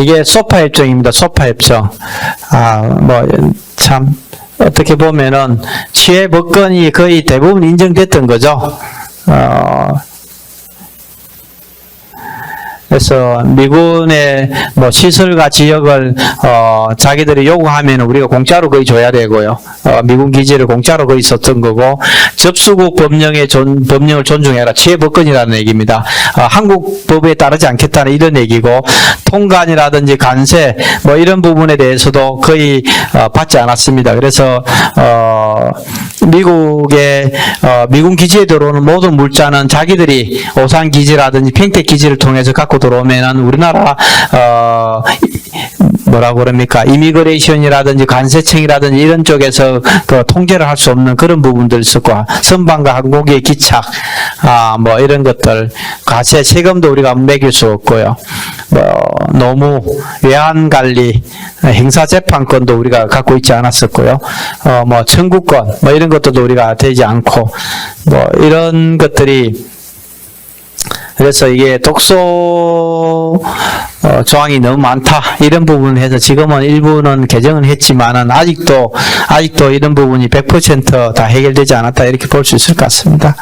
이게 소파 협정입니다. 소파 협정. 아, 뭐, 참, 어떻게 보면은 취해 법권이 거의 대부분 인정됐던 거죠. 어, 그래서 미군의 뭐 시설과 지역을 어 자기들이 요구하면 우리가 공짜로 거의 줘야 되고요. 어 미군 기지를 공짜로 거의 썼던 거고 접수국 법령의 존, 법령을 존중해라 취해법권이라는 얘기입니다. 어, 한국 법에 따르지 않겠다는 이런 얘기고 통관이라든지 관세 뭐 이런 부분에 대해서도 거의 어, 받지 않았습니다. 그래서 어 미국의 어, 미군 기지에 들어오는 모든 물자는 자기들이 오산 기지라든지 평택 기지를 통해서 갖고 들어오면은 우리나라 어 뭐라고 그럽니까? 이미그레이션이라든지 관세청이라든지 이런 쪽에서 그 통제를 할 수 없는 그런 부분들 있었고 선방과 항공기의 기착 아뭐 이런 것들 과세 세금도 우리가 매길 수 없고요. 뭐 노무 외환 관리 행사 재판권도 우리가 갖고 있지 않았었고요. 어뭐 청구권 뭐 이런 것들도 우리가 되지 않고 뭐 이런 것들이 그래서 이게 독소 어, 조항이 너무 많다 이런 부분을 해서 지금은 일부는 개정은 했지만은 아직도 아직도 이런 부분이 100%다 해결되지 않았다 이렇게 볼 수 있을 것 같습니다.